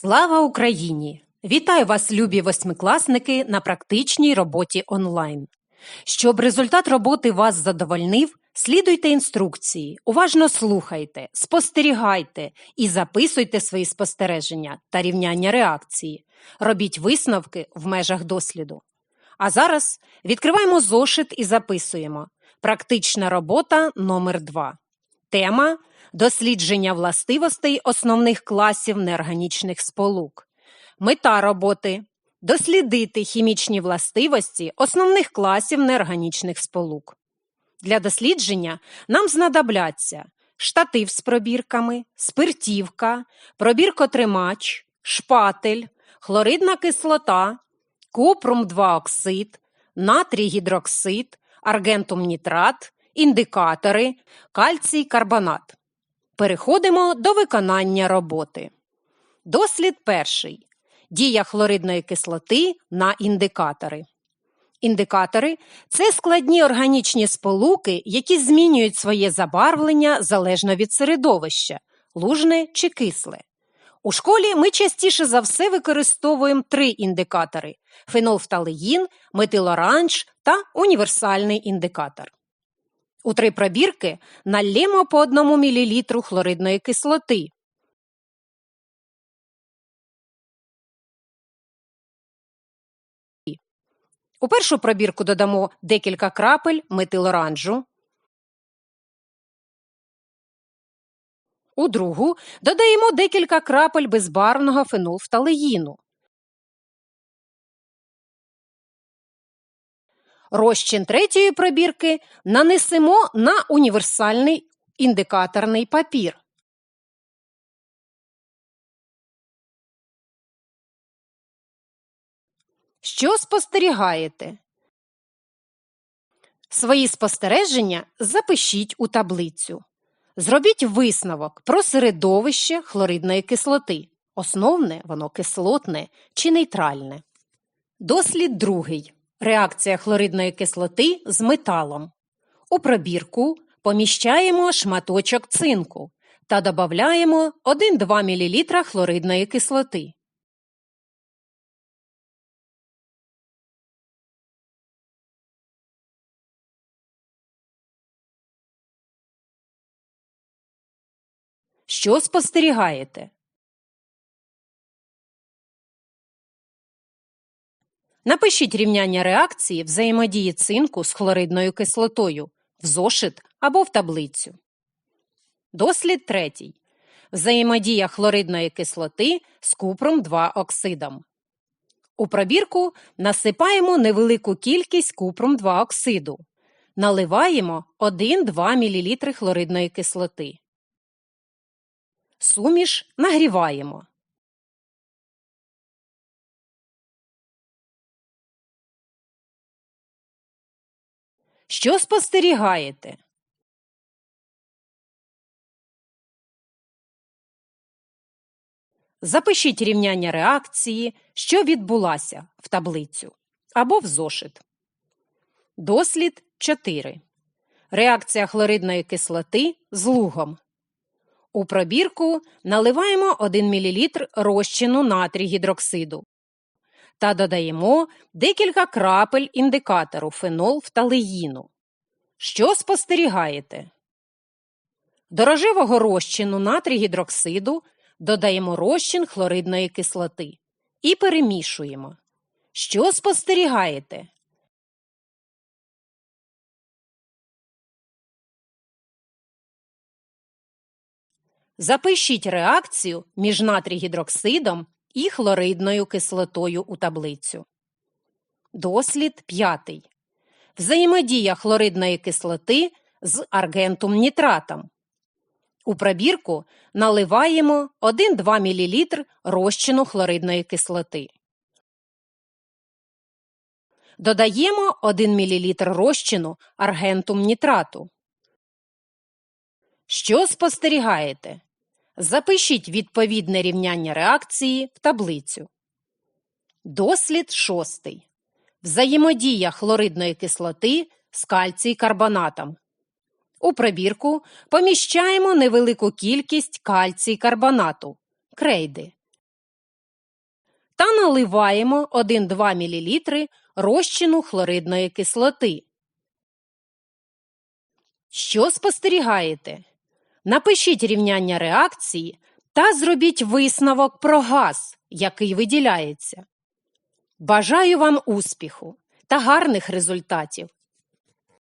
Слава Україні! Вітаю вас, любі восьмикласники, на практичній роботі онлайн. Щоб результат роботи вас задовольнив, слідуйте інструкції, уважно слухайте, спостерігайте і записуйте свої спостереження та рівняння реакції. Робіть висновки в межах досліду. А зараз відкриваємо зошит і записуємо. Практична робота номер 2 Тема дослідження властивостей основних класів неорганічних сполук. Мета роботи дослідити хімічні властивості основних класів неорганічних сполук. Для дослідження нам знадобляться штатив з пробірками, спиртівка, пробіркотримач, шпатель, хлоридна кислота, купрум 2 оксид, натрій гідроксид, аргентум нітрат, індикатори, кальцій карбонат. Переходимо до виконання роботи. Дослід перший. Дія хлоридної кислоти на індикатори. Індикатори це складні органічні сполуки, які змінюють своє забарвлення залежно від середовища лужне чи кисле. У школі ми частіше за все використовуємо три індикатори: фенолфталеїн, метилоранж та універсальний індикатор. У три пробірки налємо по 1 мл хлоридної кислоти. У першу пробірку додамо декілька крапель метилоранжу. У другу додаємо декілька крапель безбарвного фенолфталеїну. Розчин третьої пробірки нанесемо на універсальний індикаторний папір. Що спостерігаєте? Свої спостереження запишіть у таблицю. Зробіть висновок про середовище хлоридної кислоти. Основне воно кислотне чи нейтральне. Дослід другий. Реакція хлоридної кислоти з металом. У пробірку поміщаємо шматочок цинку та додаємо 1-2 мл хлоридної кислоти. Що спостерігаєте? Напишіть рівняння реакції взаємодії цинку з хлоридною кислотою в зошит або в таблицю. Дослід третій. Взаємодія хлоридної кислоти з купром 2 оксидом. У пробірку насипаємо невелику кількість купром 2 оксиду. Наливаємо 1-2 мл хлоридної кислоти. Суміш нагріваємо. Що спостерігаєте? Запишіть рівняння реакції, що відбулася в таблицю або в зошит. Дослід 4. Реакція хлоридної кислоти з лугом. У пробірку наливаємо 1 мл розчину натрій гідроксиду та додаємо декілька крапель індикатору фенолфталеїну. Що спостерігаєте? До рожевого розчину натрій гідроксиду додаємо розчин хлоридної кислоти і перемішуємо. Що спостерігаєте? Запишіть реакцію між натрій-гідроксидом і хлоридною кислотою у таблицю. Дослід п'ятий. Взаємодія хлоридної кислоти з аргентум нітратом. У пробірку наливаємо 1-2 мл розчину хлоридної кислоти. Додаємо 1 мл розчину аргентум нітрату. Що спостерігаєте? Запишіть відповідне рівняння реакції в таблицю. Дослід шостий. Взаємодія хлоридної кислоти з кальцій карбонатом. У пробірку поміщаємо невелику кількість кальцій карбонату крейди. наливаємо 1-2 мл розчину хлоридної кислоти. Що спостерігаєте? Напишіть рівняння реакції та зробіть висновок про газ, який виділяється. Бажаю вам успіху та гарних результатів!